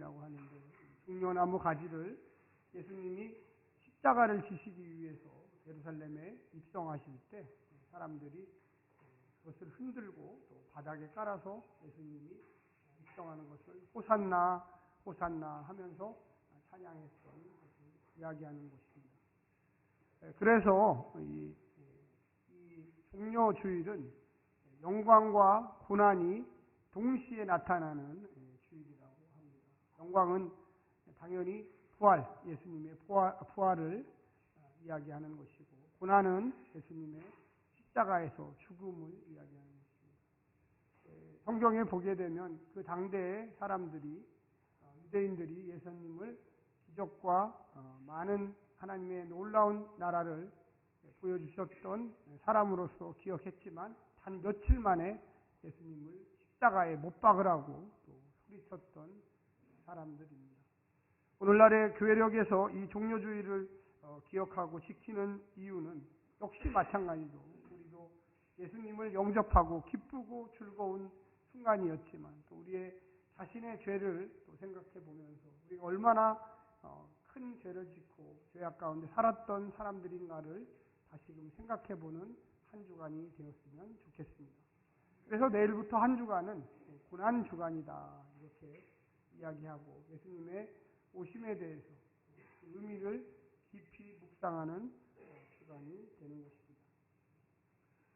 선데이라고 하는데 중요나무 가지를 예수님이 십자가를 지시기 위해서 예루살렘에 입성하실 때 사람들이 그것을 흔들고 또 바닥에 깔아서 예수님이 입성하는 것을 호산나 호산나 하면서 찬양했던 것을 이야기하는 것입니다. 그래서 이, 이 종료주일은 영광과 고난이 동시에 나타나는. 영광은 당연히 부활, 예수님의 부활, 부활을 이야기하는 것이고, 고난은 예수님의 십자가에서 죽음을 이야기하는 것입니다. 성경에 보게 되면 그 당대의 사람들이, 유대인들이 예수님을 기적과 많은 하나님의 놀라운 나라를 보여주셨던 사람으로서 기억했지만, 단 며칠 만에 예수님을 십자가에 못 박으라고 또 소리쳤던 사람들입니다. 오늘날의 교회력에서 이 종료주의를 기억하고 지키는 이유는 역시 마찬가지로 우리도 예수님을 영접하고 기쁘고 즐거운 순간이었지만 또 우리의 자신의 죄를 또 생각해 보면서 우리가 얼마나 큰 죄를 짓고 죄악 가운데 살았던 사람들인가를 다시금 생각해 보는 한 주간이 되었으면 좋겠습니다. 그래서 내일부터 한 주간은 고난 주간이다 이렇게 이야기하고 예수님의 오심에 대해서 의미를 깊이 묵상하는 주간이 되는 것입니다.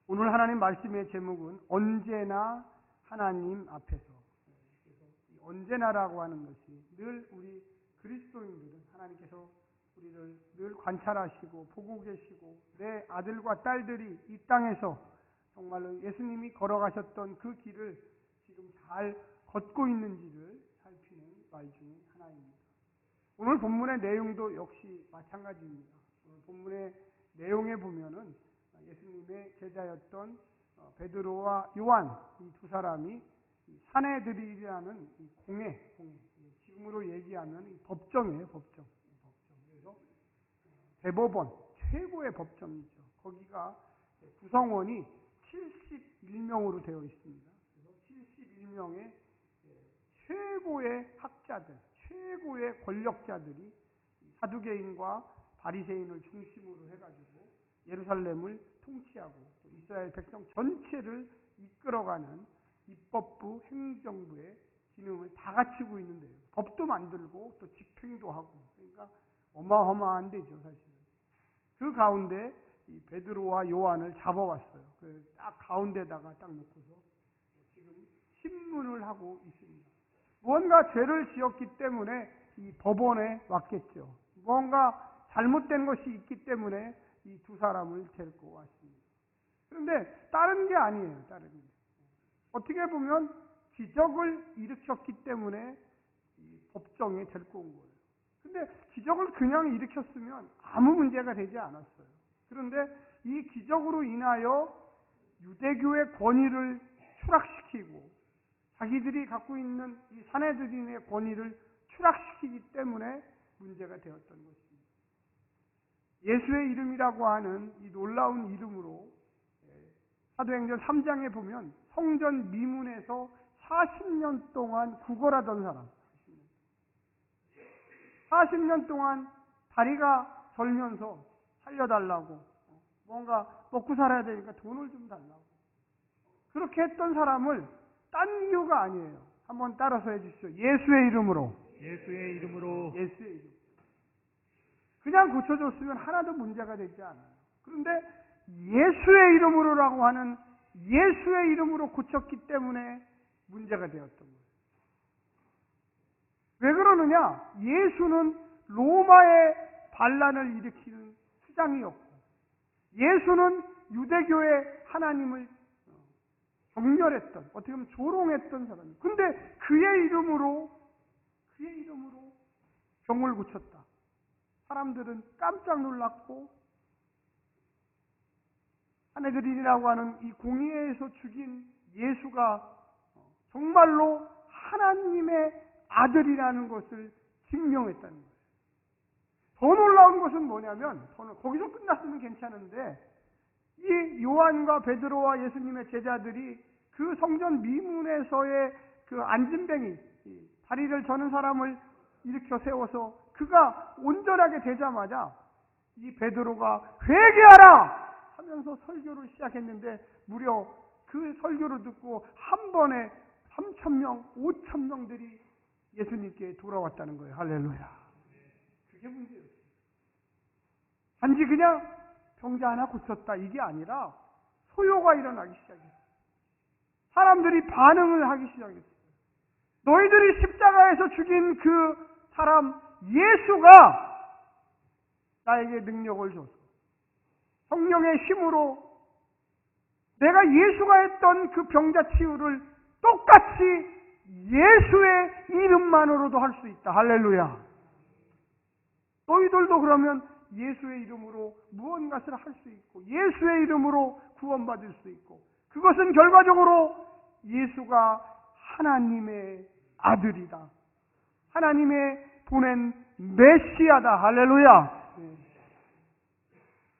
오늘 하나님 말씀의 제목은 언제나 하나님 앞에서 언제나라고 하는 것이 늘 우리 그리스도인들은 하나님께서 우리를 늘 관찰하시고 보고 계시고 내 아들과 딸들이 이 땅에서 정말로 예수님이 걸어가셨던 그 길을 지금 잘 걷고 있는지를 말 중에 하나입니다. 오늘 본문의 내용도 역시 마찬가지입니다. 오늘 본문의 내용에 보면은 예수님의 제자였던 베드로와 요한 이 두 사람이 사내들이라는 공회, 공회, 지금으로 얘기하면 법정이에요, 법정. 법정. 그래서 대법원, 최고의 법정이죠. 거기가 구성원이 71명으로 되어 있습니다. 그래서 71명의 최고의 학자들, 최고의 권력자들이 사두개인과 바리새인을 중심으로 해가지고 예루살렘을 통치하고 이스라엘 백성 전체를 이끌어가는 입법부, 행정부의 기능을 다 갖추고 있는데요. 법도 만들고 또 집행도 하고 그러니까 어마어마한 데죠 사실은. 그 가운데 이 베드로와 요한을 잡아왔어요. 그 딱 가운데다가 딱 놓고서 지금 신문을 하고 있습니다. 무언가 죄를 지었기 때문에 이 법원에 왔겠죠. 무언가 잘못된 것이 있기 때문에 이 두 사람을 데리고 왔습니다. 그런데 다른 게 아니에요. 다른 게. 어떻게 보면 기적을 일으켰기 때문에 법정에 데리고 온 거예요. 근데 기적을 그냥 일으켰으면 아무 문제가 되지 않았어요. 그런데 이 기적으로 인하여 유대교의 권위를 추락시키고 자기들이 갖고 있는 이 사내들인의 권위를 추락시키기 때문에 문제가 되었던 것입니다. 예수의 이름이라고 하는 이 놀라운 이름으로 사도행전 3장에 보면 성전 미문에서 40년 동안 구걸하던 사람 40년 동안 다리가 절면서 살려달라고 뭔가 먹고 살아야 되니까 돈을 좀 달라고 그렇게 했던 사람을 딴 이유가 아니에요. 한번 따라서 해주시죠. 예수의 이름으로. 예수의 이름으로 예수의 이름. 그냥 고쳐줬으면 하나도 문제가 되지 않아요. 그런데 예수의 이름으로라고 하는 예수의 이름으로 고쳤기 때문에 문제가 되었던 거예요. 왜 그러느냐? 예수는 로마의 반란을 일으키는 수장이었고, 예수는 유대교의 하나님을 정렬했던, 어떻게 보면 조롱했던 사람이에요. 근데 그의 이름으로, 그의 이름으로 병을 고쳤다. 사람들은 깜짝 놀랐고, 하네드린이라고 하는 이 공의에서 죽인 예수가 정말로 하나님의 아들이라는 것을 증명했다는 거예요. 더 놀라운 것은 뭐냐면, 거기서 끝났으면 괜찮은데, 이 요한과 베드로와 예수님의 제자들이 그 성전 미문에서의 그 안진뱅이, 다리를 저는 사람을 일으켜 세워서 그가 온전하게 되자마자 이 베드로가 회개하라 하면서 설교를 시작했는데 무려 그 설교를 듣고 한 번에 3천 명, 5천 명들이 예수님께 돌아왔다는 거예요. 할렐루야. 그게 문제예요. 단지 그냥 병자 하나 고쳤다 이게 아니라 소요가 일어나기 시작했어요. 사람들이 반응을 하기 시작했어요. 너희들이 십자가에서 죽인 그 사람 예수가 나에게 능력을 줬어. 성령의 힘으로 내가 예수가 했던 그 병자 치유를 똑같이 예수의 이름만으로도 할 수 있다. 할렐루야. 너희들도 그러면 예수의 이름으로 무언가를 할 수 있고 예수의 이름으로 구원받을 수 있고 그것은 결과적으로 예수가 하나님의 아들이다. 하나님의 보낸 메시아다. 할렐루야.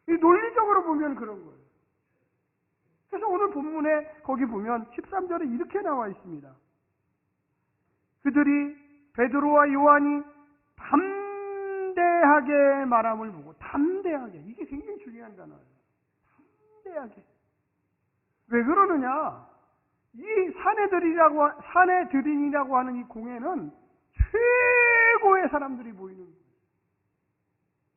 이 논리적으로 보면 그런 거예요. 그래서 오늘 본문에 거기 보면 13절에 이렇게 나와 있습니다. 그들이 베드로와 요한이 담대하게 말함을 보고 담대하게 이게 굉장히 중요한 단어예요. 담대하게 왜 그러느냐? 이 사내들이라고 사내들인이라고 하는 이 공회는 최고의 사람들이 모이는 거예요.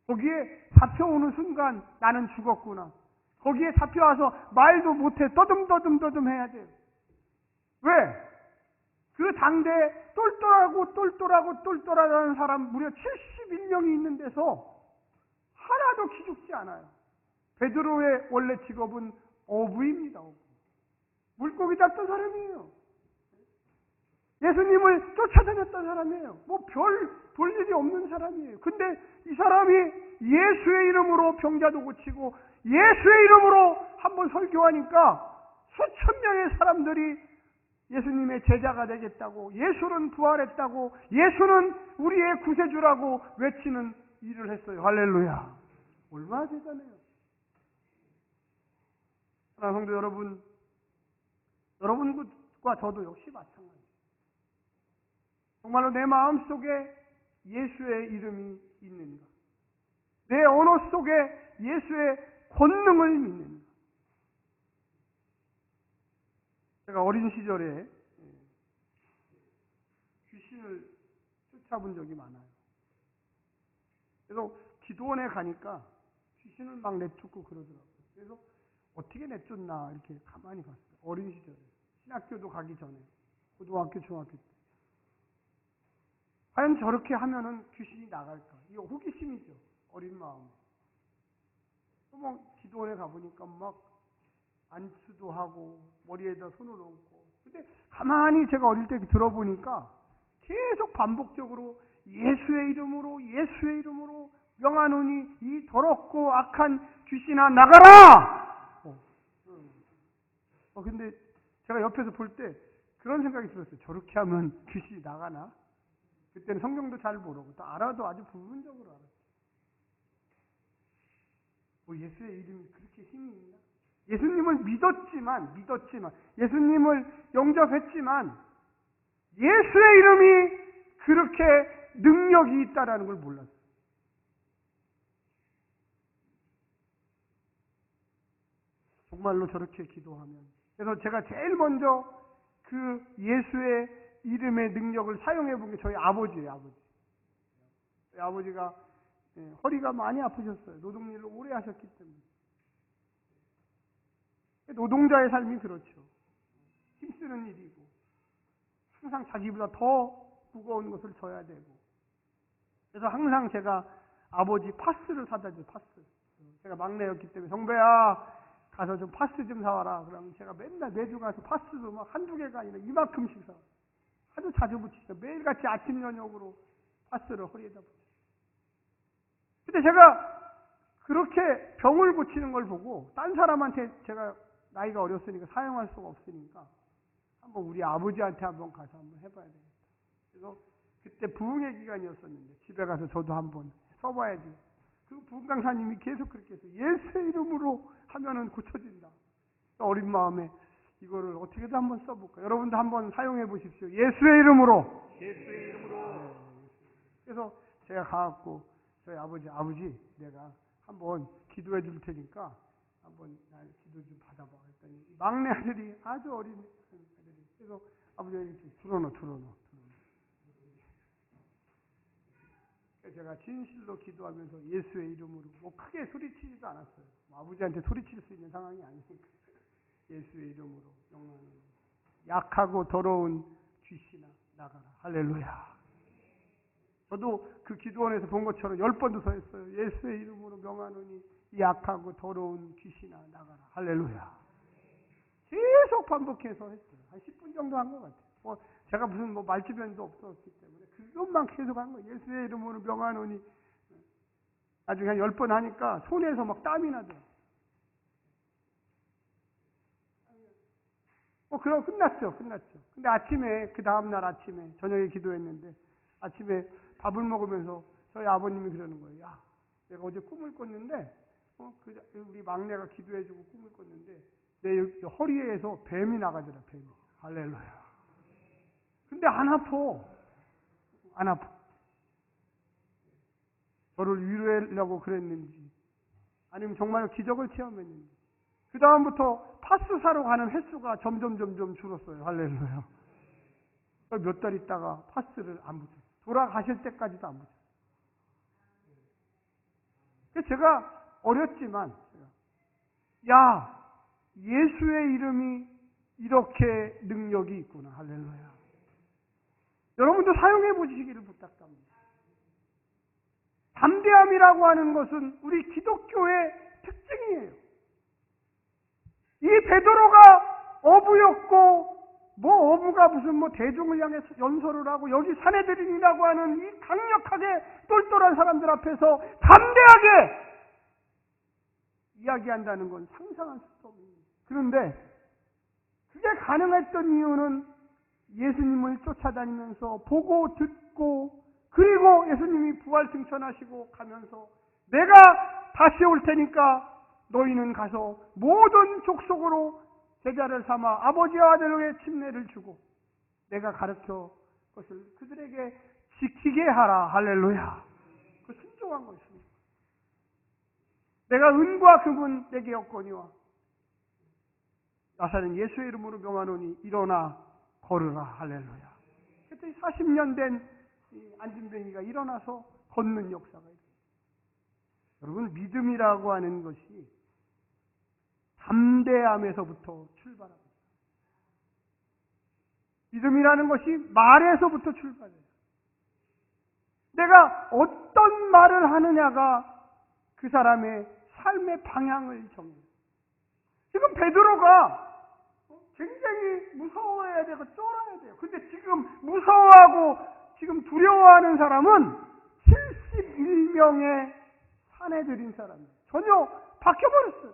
거기에 잡혀오는 순간 나는 죽었구나. 거기에 잡혀와서 말도 못해 떠듬떠듬 떠듬 해야 돼요. 왜? 그 당대 똘똘하고 똘똘하고 똘똘하다는 사람 무려 71명이 있는 데서 하나도 기죽지 않아요. 베드로의 원래 직업은 어부입니다. 어부. 물고기 잡던 사람이에요. 예수님을 쫓아다녔던 사람이에요. 뭐 별 볼 일이 없는 사람이에요. 근데 이 사람이 예수의 이름으로 병자도 고치고 예수의 이름으로 한번 설교하니까 수천 명의 사람들이 예수님의 제자가 되겠다고 예수는 부활했다고 예수는 우리의 구세주라고 외치는 일을 했어요. 할렐루야. 얼마나 대단해요. 사랑하는 성도 여러분, 여러분과 저도 역시 마찬가지예요. 정말로 내 마음속에 예수의 이름이 있는가? 내 언어 속에 예수의 권능을 믿는가? 제가 어린 시절에 귀신을 쫓아본 적이 많아요. 그래서 기도원에 가니까 귀신을 막 내쫓고 그러더라고요. 그래서 어떻게 내쫓나 이렇게 가만히 봤어요. 어린 시절에. 신학교도 가기 전에. 고등학교, 중학교 때. 과연 저렇게 하면은 귀신이 나갈까? 이거 호기심이죠. 어린 마음. 또뭐 기도원에 가보니까 막 안수도 하고 머리에다 손을 얹고. 근데 가만히 제가 어릴 때 들어보니까 계속 반복적으로 예수의 이름으로 예수의 이름으로 명하노니 이 더럽고 악한 귀신아 나가라. 어, 어 근데 제가 옆에서 볼 때 그런 생각이 들었어요. 저렇게 하면 귀신이 나가나? 그때는 성경도 잘 모르고 또 알아도 아주 부분적으로 알았어요. 뭐 예수의 이름이 그렇게 힘이 있나? 예수님을 믿었지만 믿었지만 예수님을 영접했지만 예수의 이름이 그렇게 능력이 있다라는 걸 몰랐어요. 정말로 저렇게 기도하면 그래서 제가 제일 먼저 그 예수의 이름의 능력을 사용해 본 게 저희 아버지예요, 아버지. 저희 아버지가 예, 허리가 많이 아프셨어요. 노동일을 오래 하셨기 때문에. 노동자의 삶이 그렇죠. 힘쓰는 일이고, 항상 자기보다 더 무거운 것을 져야 되고. 그래서 항상 제가 아버지 파스를 사다 줘요, 파스. 제가 막내였기 때문에, 성배야, 가서 좀 파스 좀 사와라. 그러면 제가 맨날 매주 가서 파스도 막 한두 개가 아니라 이만큼씩 사. 아주 자주 붙이죠. 매일같이 아침, 저녁으로 파스를 허리에다 붙여요. 근데 제가 그렇게 병을 고치는 걸 보고, 딴 사람한테 제가 나이가 어렸으니까 사용할 수가 없으니까, 한번 우리 아버지한테 한번 가서 한번 해봐야 되겠다. 그래서 그때 부흥의 기간이었었는데, 집에 가서 저도 한번 써봐야지. 그 부흥 강사님이 계속 그렇게 해서 예수의 이름으로 하면은 고쳐진다. 어린 마음에 이거를 어떻게든 한번 써볼까? 여러분도 한번 사용해 보십시오. 예수의 이름으로. 예수의 이름으로 그래서 제가 가갖고 저희 아버지, 아버지, 내가 한번 기도해 줄 테니까 한번 날 기도 좀 받아봐. 했더니 막내 아들이 아주 어린 아들이 그래서 아버지가 이렇게 들어놓, 들어놓, 들어놓. 제가 진실로 기도하면서 예수의 이름으로 뭐 크게 소리치지도 않았어요. 뭐 아버지한테 소리칠 수 있는 상황이 아니니까 예수의 이름으로 영광을 약하고 더러운 귀신아 나가라 할렐루야. 저도 그 기도원에서 본 것처럼 열 번도 서 했어요. 예수의 이름으로 명하노니 이 약하고 더러운 귀신아 나가라. 할렐루야. 계속 반복해서 했어요. 한 10분 정도 한 것 같아요. 뭐 제가 무슨 뭐 말주변도 없었기 때문에 그것만 계속 한 거예요. 예수의 이름으로 명하노니 나중에 한열번 하니까 손에서 막 땀이 나더라고요. 어, 그럼 끝났죠. 끝났죠. 근데 아침에, 그 다음 날 아침에, 저녁에 기도했는데, 아침에 밥을 먹으면서 저희 아버님이 그러는 거예요. 야, 내가 어제 꿈을 꿨는데, 어, 그, 우리 막내가 기도해주고 꿈을 꿨는데, 내 허리에서 뱀이 나가더라, 뱀이. 할렐루야. 근데 안 아파. 안 아파. 저를 위로하려고 그랬는지, 아니면 정말 기적을 체험했는지, 그 다음부터 파스 사러 가는 횟수가 점점 점점 줄었어요. 할렐루야. 몇 달 있다가 파스를 안 붙였어요. 돌아가실 때까지도 안 붙였어요. 제가 어렸지만, 야, 예수의 이름이 이렇게 능력이 있구나. 할렐루야. 여러분도 사용해 보시기를 부탁합니다. 담대함이라고 하는 것은 우리 기독교의 특징이에요. 이 베드로가 어부였고 뭐 어부가 무슨 뭐 대중을 향해 연설을 하고 여기 사내들인이라고 하는 이 강력하게 똘똘한 사람들 앞에서 담대하게 이야기한다는 건 상상할 수 그런데 그게 가능했던 이유는 예수님을 쫓아다니면서 보고 듣고 그리고 예수님이 부활 승천하시고 가면서 내가 다시 올 테니까 너희는 가서 모든 족속으로 제자를 삼아 아버지와 아들에게 침례를 주고 내가 가르쳐 것을 그들에게 지키게 하라. 할렐루야. 그 순종한 것입니다. 내가 은과 금은 내게 없거니와 나사는 예수의 이름으로 명하노니 일어나 걸으라 할렐루야 그때 40년 된 안진뱅이가 일어나서 걷는 역사가 있어요 여러분 믿음이라고 하는 것이 담대함에서부터 출발합니다. 믿음이라는 것이 말에서부터 출발해요. 내가 어떤 말을 하느냐가 그 사람의 삶의 방향을 정해요. 지금 베드로가 굉장히 무서워해야 되고 쫄아야 돼요. 근데 지금 무서워하고 지금 두려워하는 사람은 71명의 사내들인 사람이에요. 전혀 바뀌어버렸어요.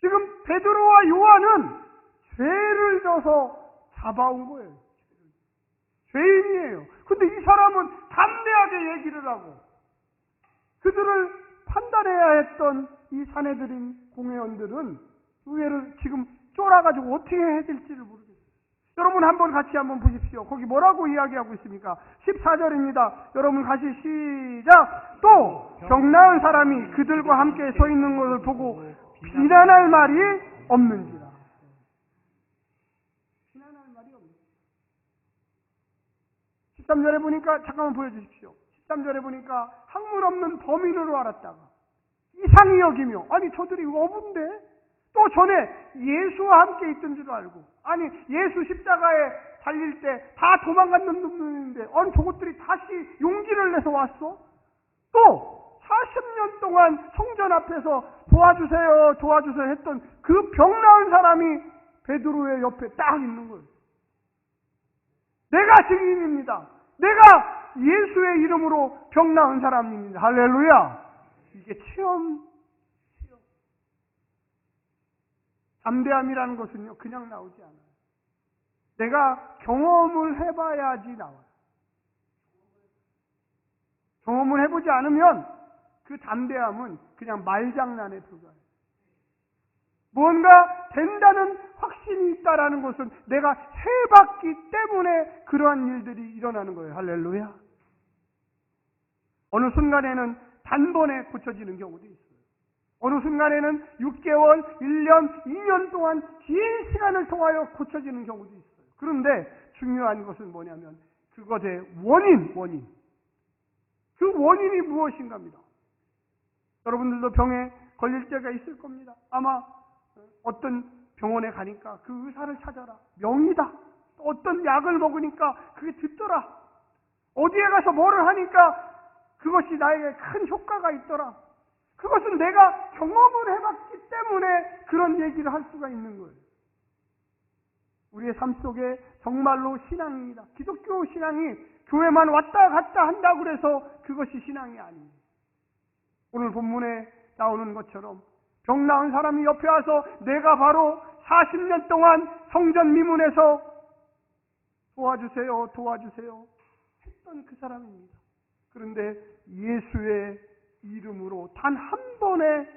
지금 베드로와 요한은 죄를 져서 잡아온 거예요. 죄인이에요. 근데 이 사람은 담대하게 얘기를 하고 그들을 판단해야 했던 이 사내들인 공회원들은 의회를 지금 쫄아가지고 어떻게 해야 될지를 모르겠어요. 여러분 한번 같이 한번 보십시오. 거기 뭐라고 이야기하고 있습니까? 14절입니다. 여러분 같이 시작! 또 병나은 사람이 그들과 함께 서 있는 것을 보고 비난할 말이 없는지라. 비난할 말이 없는지. 13절에 보니까 잠깐만 보여주십시오. 13절에 보니까 학문 없는 범인으로 알았다가 이상히 여기며 아니 저들이 어부인데 또 전에 예수와 함께 있던 줄 알고 아니 예수 십자가에 달릴 때 다 도망갔는 놈들인데 아니 저것들이 다시 용기를 내서 왔어? 또 40년 동안 성전 앞에서 도와주세요 도와주세요 했던 그 병 나은 사람이 베드로의 옆에 딱 있는 거예요. 내가 증인입니다. 내가 예수의 이름으로 병 나은 사람입니다. 할렐루야. 이게 체험 담대함이라는 것은요, 그냥 나오지 않아요. 내가 경험을 해봐야지 나와요. 경험을 해보지 않으면 그 담대함은 그냥 말장난에 불과해요. 뭔가 된다는 확신이 있다라는 것은 내가 해봤기 때문에 그러한 일들이 일어나는 거예요. 할렐루야. 어느 순간에는 단번에 고쳐지는 경우도 있어요. 어느 순간에는 6개월, 1년, 2년 동안 긴 시간을 통하여 고쳐지는 경우도 있어요. 그런데 중요한 것은 뭐냐면 그것의 원인, 원인. 그 원인이 무엇인가입니다. 여러분들도 병에 걸릴 때가 있을 겁니다. 아마 어떤 병원에 가니까 그 의사를 찾아라. 명이다. 어떤 약을 먹으니까 그게 듣더라. 어디에 가서 뭐를 하니까 그것이 나에게 큰 효과가 있더라. 그것은 내가 경험을 해봤기 때문에 그런 얘기를 할 수가 있는 거예요. 우리의 삶 속에 정말로 신앙입니다. 기독교 신앙이 교회만 왔다 갔다 한다고 그래서 그것이 신앙이 아닙니다. 오늘 본문에 나오는 것처럼 병 나은 사람이 옆에 와서 내가 바로 40년 동안 성전 미문에서 도와주세요, 도와주세요 했던 그 사람입니다. 그런데 예수의 이름으로 단 한 번에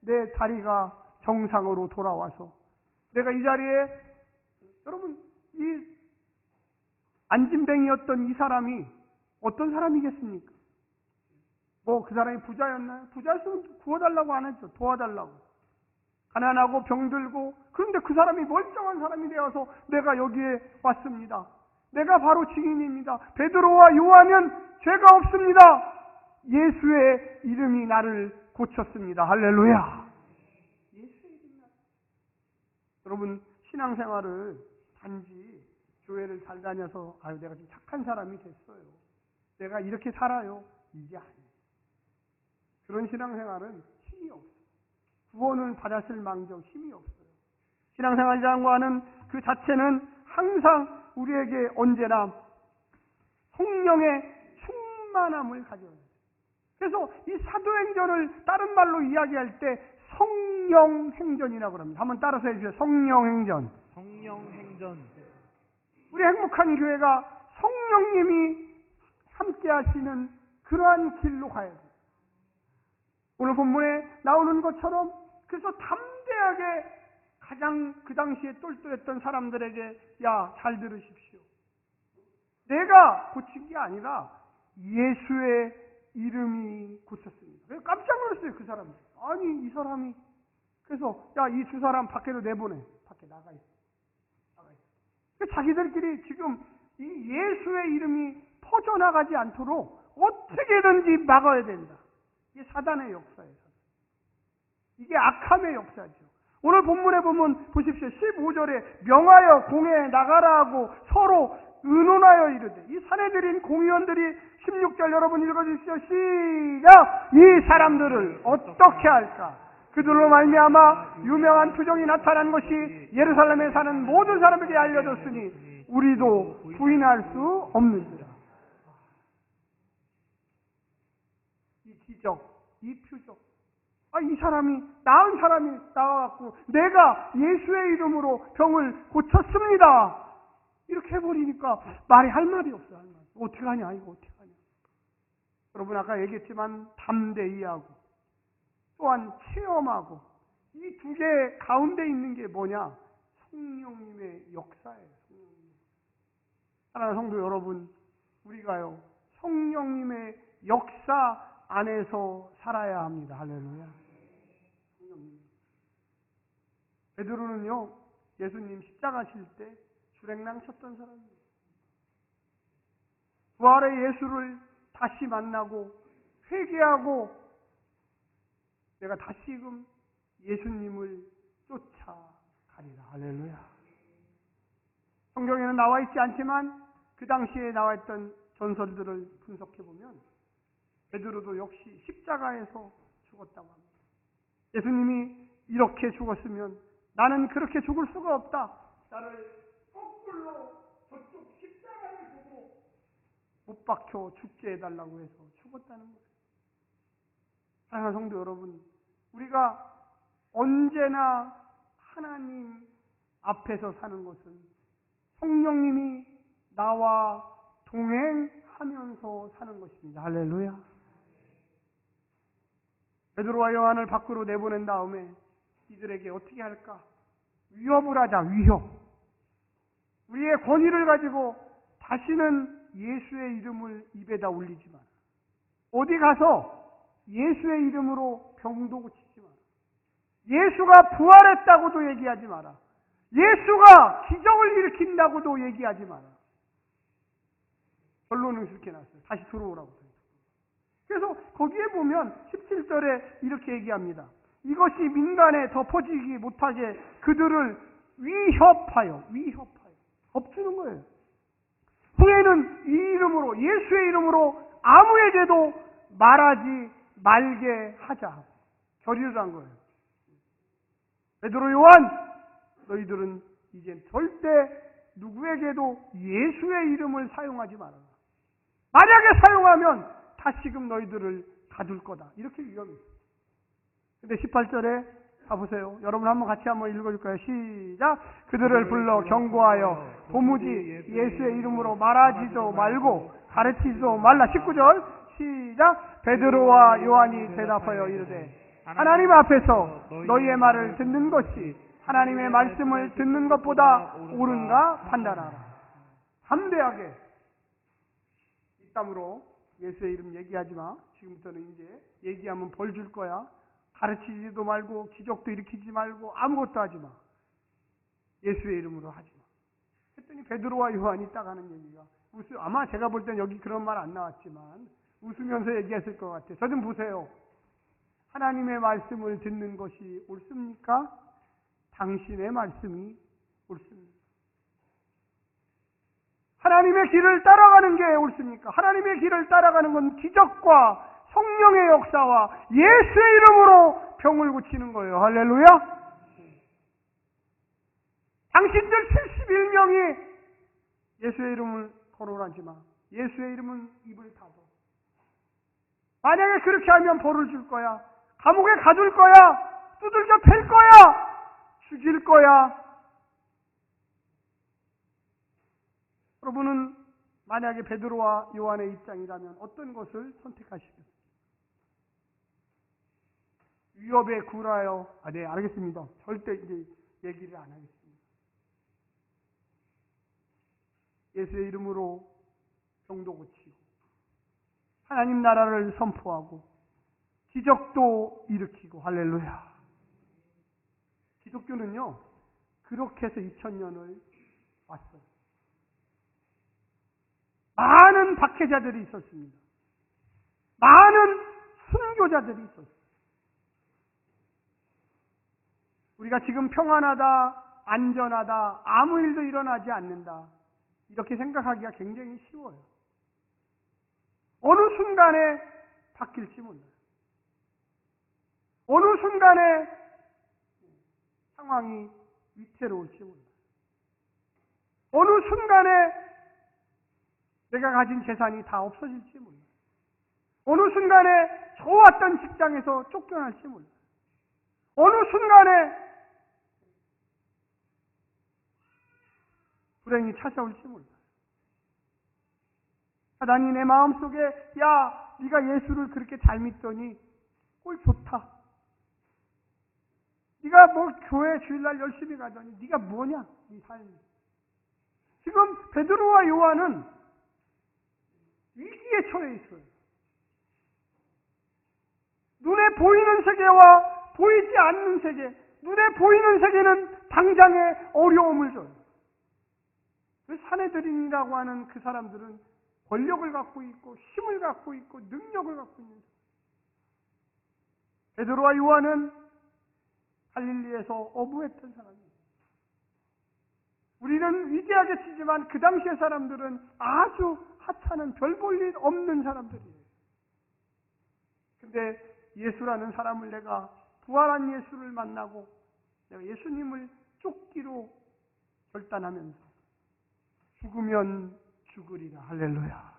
내 다리가 정상으로 돌아와서 내가 이 자리에 여러분 이 안진뱅이였던 이 사람이 어떤 사람이겠습니까? 뭐 그 사람이 부자였나요? 부자였으면 구워달라고 안 했죠. 도와달라고. 가난하고 병들고 그런데 그 사람이 멀쩡한 사람이 되어서 내가 여기에 왔습니다. 내가 바로 증인입니다. 베드로와 요한은 죄가 없습니다. 예수의 이름이 나를 고쳤습니다. 할렐루야. 여러분 신앙생활을 단지 교회를 잘 다녀서 아유 내가 좀 착한 사람이 됐어요. 내가 이렇게 살아요. 이게 아니에요. 그런 신앙생활은 힘이 없어요. 구원을 받았을 망정 힘이 없어요. 신앙생활이라고 하는 그 자체는 항상 우리에게 언제나 성령의 충만함을 가져야 돼요. 그래서 이 사도행전을 다른 말로 이야기할 때 성령행전이라고 합니다. 한번 따라서 해주세요. 성령행전. 성령행전 우리 행복한 교회가 성령님이 함께 하시는 그러한 길로 가야 돼요. 오늘 본문에 나오는 것처럼 그래서 담대하게 가장 그 당시에 똘똘했던 사람들에게 야, 잘 들으십시오. 내가 고친 게 아니라 예수의 이름이 고쳤습니다. 깜짝 놀랐어요, 그 사람이. 아니, 이 사람이. 그래서, 야, 이 두 사람 밖에로 내보내. 밖에 나가 있어. 나가 있어. 자기들끼리 지금 이 예수의 이름이 퍼져나가지 않도록 어떻게든지 막아야 된다. 이게 사단의 역사예요. 이게 악함의 역사죠. 오늘 본문에 보면 보십시오. 15절에 명하여 공에 나가라 고 서로 의논하여 이르되 이 사내들인 공의원들이 16절 여러분 읽어주십시오. 시작! 이 사람들을 어떻게 할까? 그들로 말미암아 유명한 표정이 나타난 것이 예루살렘에 사는 모든 사람에게 알려졌으니 우리도 부인할 수 없느니라. 이 기적, 이 표적. 아, 이 사람이, 나은 사람이 나와갖고, 내가 예수의 이름으로 병을 고쳤습니다. 이렇게 해버리니까 말이 할 말이 없어요, 할. 어떻게 하냐, 이거 어떻게 하냐. 여러분, 아까 얘기했지만, 담대히 하고, 또한 체험하고, 이 두 개 가운데 있는 게 뭐냐? 성령님의 역사예요, 성령님. 사랑하는 성도 여러분, 우리가요, 성령님의 역사 안에서 살아야 합니다. 할렐루야. 베드로는요, 예수님 십자가실 때 주랭랑 쳤던 사람이에요. 부활의 예수를 다시 만나고 회개하고 내가 다시금 예수님을 쫓아가리라. 할렐루야. 성경에는 나와 있지 않지만 그 당시에 나와 있던 전설들을 분석해 보면 베드로도 역시 십자가에서 죽었다고 합니다. 예수님이 이렇게 죽었으면 나는 그렇게 죽을 수가 없다. 나를 거꾸로 저쪽 십자가를 보고 못 박혀 죽게 해달라고 해서 죽었다는 거예요. 사랑하는 성도 여러분, 우리가 언제나 하나님 앞에서 사는 것은 성령님이 나와 동행하면서 사는 것입니다. 할렐루야. 베드로와 요한을 밖으로 내보낸 다음에 이들에게 어떻게 할까? 위협을 하자, 위협. 우리의 권위를 가지고 다시는 예수의 이름을 입에다 올리지 마라. 어디 가서 예수의 이름으로 병도 고치지 마라. 예수가 부활했다고도 얘기하지 마라. 예수가 기적을 일으킨다고도 얘기하지 마라. 결론은 그렇게 났어요. 다시 들어오라고. 그래서 거기에 보면 17절에 이렇게 얘기합니다. 이것이 민간에 덮어지기 못하게 그들을 위협하여, 위협하여, 덮주는 거예요. 후에는 이 이름으로, 예수의 이름으로 아무에게도 말하지 말게 하자. 결의를 한 거예요. 베드로 요한, 너희들은 이제 절대 누구에게도 예수의 이름을 사용하지 말아라. 만약에 사용하면 다시금 너희들을 가둘 거다. 이렇게 위험이 있어요. 근데 18절에 가보세요. 여러분 한번 같이 한번 읽어줄까요? 시작. 그들을 불러 경고하여 도무지 예수의 이름으로 말하지도 말고 가르치지도 말라. 19절 시작. 베드로와 요한이 대답하여 이르되 하나님 앞에서 너희의 말을 듣는 것이 하나님의 말씀을 듣는 것보다 옳은가 판단하라. 담대하게 이 땀으로 예수의 이름 얘기하지 마. 지금부터는 이제 얘기하면 벌 줄 거야. 가르치지도 말고 기적도 일으키지 말고 아무것도 하지 마. 예수의 이름으로 하지 마. 했더니 베드로와 요한이 딱 하는 얘기가 웃으 아마 제가 볼 땐 여기 그런 말 안 나왔지만 웃으면서 얘기했을 것 같아요. 저 좀 보세요. 하나님의 말씀을 듣는 것이 옳습니까? 당신의 말씀이 옳습니다. 하나님의 길을 따라가는 게 옳습니까? 하나님의 길을 따라가는 건 기적과 성령의 역사와 예수의 이름으로 병을 고치는 거예요. 할렐루야! 당신들 71명이 예수의 이름을 거론하지 마. 예수의 이름은 입을 닫아. 만약에 그렇게 하면 벌을 줄 거야. 감옥에 가둘 거야. 두들겨 팰 거야. 죽일 거야. 여러분은 만약에 베드로와 요한의 입장이라면 어떤 것을 선택하시겠습니까? 위협에 굴하여 아, 네, 알겠습니다. 절대 이제 얘기를 안 하겠습니다. 예수의 이름으로 병도 고치고 하나님 나라를 선포하고 기적도 일으키고 할렐루야. 기독교는요 그렇게 해서 2000년을 왔어요. 많은 박해자들이 있었습니다. 많은 순교자들이 있었어요. 우리가 지금 평안하다, 안전하다, 아무 일도 일어나지 않는다. 이렇게 생각하기가 굉장히 쉬워요. 어느 순간에 바뀔지 몰라요. 어느 순간에 상황이 위태로울지 몰라요. 어느 순간에 내가 가진 재산이 다 없어질지 몰라요. 어느 순간에 좋았던 직장에서 쫓겨날지 몰라요. 어느 순간에 불행이 찾아올지 몰라요. 사단이 내 마음속에 야 네가 예수를 그렇게 잘 믿더니 꼴 좋다. 네가 뭐 교회 주일날 열심히 가더니 네가 뭐냐 네 삶이. 지금 베드로와 요한은 위기에 처해 있어요. 눈에 보이는 세계와 보이지 않는 세계, 눈에 보이는 세계는 당장의 어려움을 줘요. 그 사내들인이라고 하는 그 사람들은 권력을 갖고 있고 힘을 갖고 있고 능력을 갖고 있는 베드로와 요한은 갈릴리에서 어부했던 사람이에요. 우리는 위대하게 치지만 그 당시의 사람들은 아주 하찮은 별 볼 일 없는 사람들이에요. 근데 예수라는 사람을 내가 부활한 예수를 만나고 내가 예수님을 쫓기로 결단하면서 죽으면 죽으리라. 할렐루야.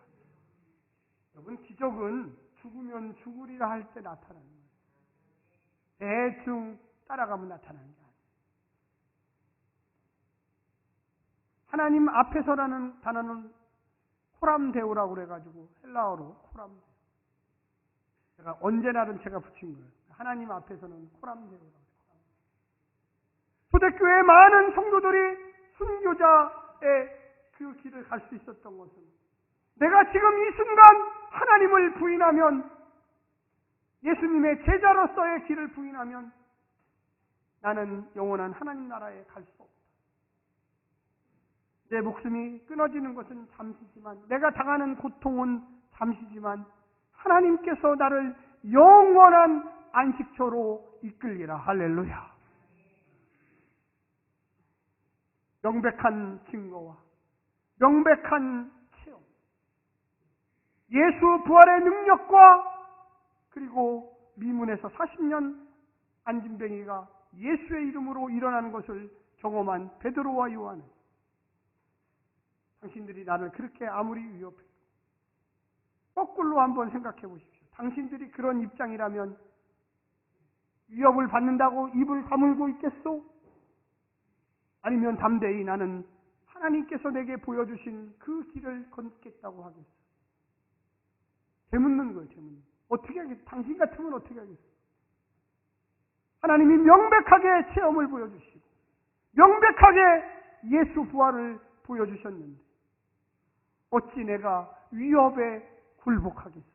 여러분, 기적은 죽으면 죽으리라 할 때 나타나는 거예요. 대충 따라가면 나타나는 게 아니에요. 하나님 앞에서라는 단어는 코람데오라고 그래가지고 헬라어로 코람데오. 제가 언제나는 제가 붙인 거예요. 하나님 앞에서는 코람데오라고. 초대교회 많은 성도들이 순교자의 그 길을 갈 수 있었던 것은 내가 지금 이 순간 하나님을 부인하면 예수님의 제자로서의 길을 부인하면 나는 영원한 하나님 나라에 갈 수 없다. 내 목숨이 끊어지는 것은 잠시지만 내가 당하는 고통은 잠시지만 하나님께서 나를 영원한 안식처로 이끌리라. 할렐루야. 명백한 증거와 명백한 체험. 예수 부활의 능력과 그리고 미문에서 40년 안진뱅이가 예수의 이름으로 일어나는 것을 경험한 베드로와 요한은 당신들이 나를 그렇게 아무리 위협해도 거꾸로 한번 생각해 보십시오. 당신들이 그런 입장이라면 위협을 받는다고 입을 다물고 있겠소? 아니면 담대히 나는 하나님께서 내게 보여주신 그 길을 걷겠다고 하겠어? 되묻는 거예요, 되묻는 거예요. 어떻게 하겠어? 당신 같으면 어떻게 하겠어? 하나님이 명백하게 체험을 보여주시고, 명백하게 예수 부활을 보여주셨는데, 어찌 내가 위협에 굴복하겠어?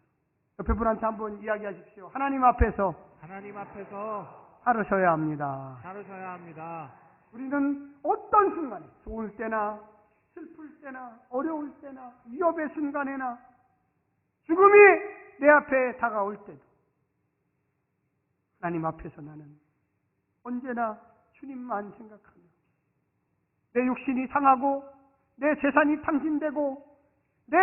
옆에 분한테 한번 이야기하십시오. 하나님 앞에서 하나님 앞에서 살으셔야 합니다. 다루셔야 합니다. 우리는 어떤 순간에, 좋을 때나, 슬플 때나, 어려울 때나, 위협의 순간에나, 죽음이 내 앞에 다가올 때도, 하나님 앞에서 나는 언제나 주님만 생각하며, 내 육신이 상하고, 내 재산이 탕진되고, 내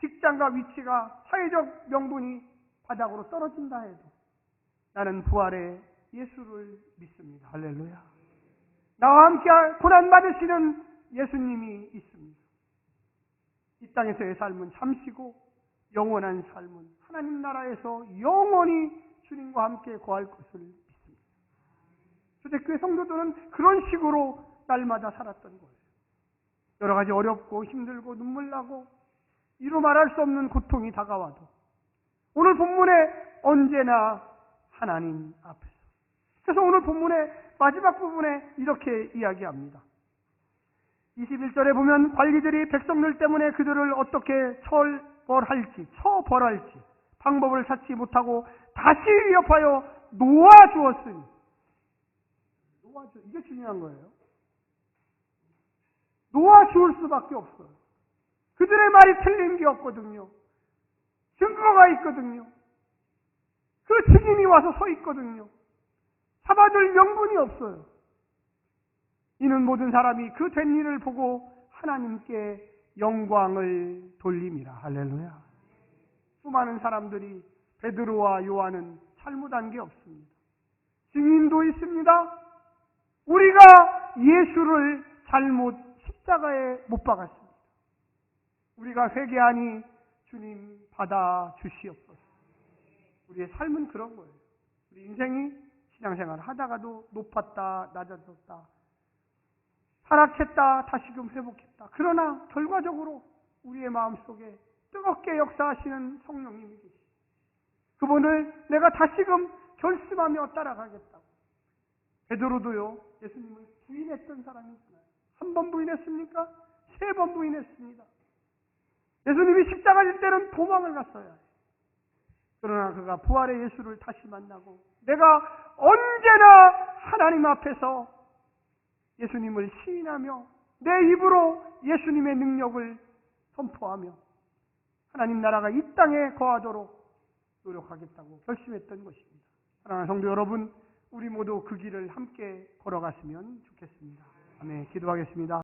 직장과 위치가 사회적 명분이 바닥으로 떨어진다 해도, 나는 부활의 예수를 믿습니다. 할렐루야. 나와 함께 고난 받으시는 예수님이 있습니다. 이 땅에서의 삶은 잠시고 영원한 삶은 하나님 나라에서 영원히 주님과 함께 거할 것을 믿습니다. 초대교회 성도들은 그런 식으로 날마다 살았던 거예요. 여러 가지 어렵고 힘들고 눈물 나고 이루 말할 수 없는 고통이 다가와도 오늘 본문에 언제나 하나님 앞에서 그래서 오늘 본문의 마지막 부분에 이렇게 이야기합니다. 21절에 보면 관리들이 백성들 때문에 그들을 어떻게 처벌할지, 처벌할지 방법을 찾지 못하고 다시 위협하여 놓아주었으니 놓아주 이게 중요한 거예요. 놓아주을 수밖에 없어요. 그들의 말이 틀린 게 없거든요. 증거가 있거든요. 그 증인이 와서 서 있거든요. 잡아줄 명분이 없어요. 이는 모든 사람이 그 된 일을 보고 하나님께 영광을 돌림이라. 할렐루야. 수많은 사람들이 베드로와 요한은 잘못한 게 없습니다. 증인도 있습니다. 우리가 예수를 잘못 십자가에 못 박았습니다. 우리가 회개하니 주님 받아 주시옵소서. 우리의 삶은 그런 거예요. 우리 인생이 신앙생활 하다가도 높았다, 낮아졌다. 타락했다, 다시금 회복했다. 그러나 결과적으로 우리의 마음속에 뜨겁게 역사하시는 성령님이 계시. 그분을 내가 다시금 결심하며 따라가겠다고. 베드로도요, 예수님을 부인했던 사람이잖아요. 한 번 부인했습니까? 세 번 부인했습니다. 예수님이 십자가 질 때는 도망을 갔어야 해요. 그러나 그가 부활의 예수를 다시 만나고 내가 언제나 하나님 앞에서 예수님을 시인하며 내 입으로 예수님의 능력을 선포하며 하나님 나라가 이 땅에 거하도록 노력하겠다고 결심했던 것입니다. 사랑하는 성도 여러분, 우리 모두 그 길을 함께 걸어갔으면 좋겠습니다. 아멘. 기도하겠습니다.